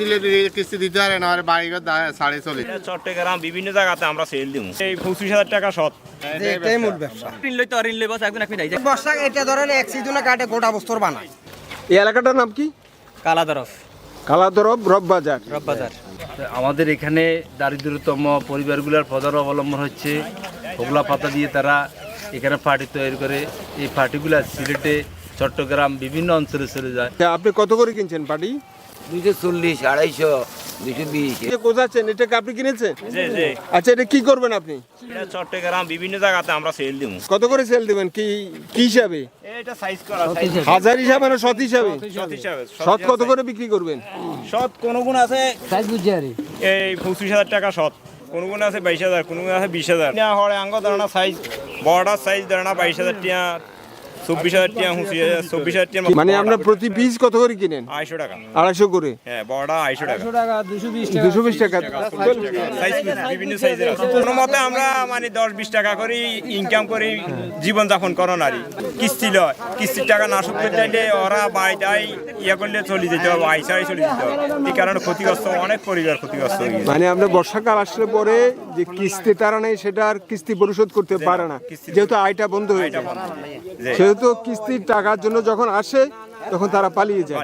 দিলে কিস্তি দিতে পারে না আর বাড়িঘর দা- সাড়ে চলে চট্টগ্রাম বিভিন্ন জায়গাতে আমরা সেল দিব। এই পঁচিশ হাজার টাকা শত। এটাই মূল ব্যবসা। ঋণ লই তো ঋণ লই বস একদিন যাই বর্ষা এটা ধরেন এক সিজনে কাটে গোটা বস্তর বানায়। এই এলাকাটার নাম কি? কালা দরফ কালাদরব রব বাজার রব বাজার আমাদের এখানে দারিদ্রতম পরিবারগুলোর প্রধান অবলম্বন হচ্ছে হোগলা পাতা দিয়ে তারা এখানে পার্টি তৈরি করে। এই পার্টিগুলো সিলেটে চট্টগ্রাম বিভিন্ন অঞ্চলে চলে যায়। তা আপনি কত করে কিনছেন পাটি? দুইশো চল্লিশ আড়াইশো দুইশো বিশ। কোথাচ্ছেন এটাকে আপনি কিনেছেন? আচ্ছা এটা কি করবেন আপনি? চট্টগ্রাম বিভিন্ন জায়গাতে আমরা সেল দিব কত করে সেল দেবেন? কি কি হিসাবে? এটা সাইজ করা হাজার হিসাবে না শত হিসাবে? শত হিসাবে শত কত করে বিক্রি করবেন? শত কোন গুণ আছে? এই পঁচিশ হাজার টাকা শত কোন গুণ আছে বাইশ হাজার কোন গুণ আছে বিশ হাজার। আঙ্গ সাইজ বর্ডার সাইজ বাইশ হাজার টিয়া চব্বিশ হাজার টিয়া হুঁচি চব্বিশ হাজার টিয়া মানে আমরা প্রতি পিস কত করে কিনেন? আড়াইশো টাকা। আড়াইশো করে? হ্যাঁ বড়টা আড়াইশো টাকা। দুশো বিশ টাকা। বিভিন্ন সাইজের আছে। কোনো মতে আমরা মানে দশ বিশ টাকা করে ইনকাম করে জীবন যাপন করো নারী। কিস্তি লয়। কিস্তির টাকা না শোধ চাইলে ওরা বাড়িটাই ইয়ে করলে চলে যেতে হবে আইসাই চলে যেতে হবে। এই কারণে ক্ষতিগ্রস্ত অনেক পরিবার ক্ষতিগ্রস্ত হয়ে গেছে। মানে আমরা বর্ষাকাল আসলে পরে যে কিস্তি তারা নেই সেটা আর কিস্তি পরিশোধ করতে পারে না। যেহেতু আয়টা বন্ধ হয়ে যায়। যে সেহেতু কিস্তির টাকার জন্য যখন আসে তখন তারা পালিয়ে যায়।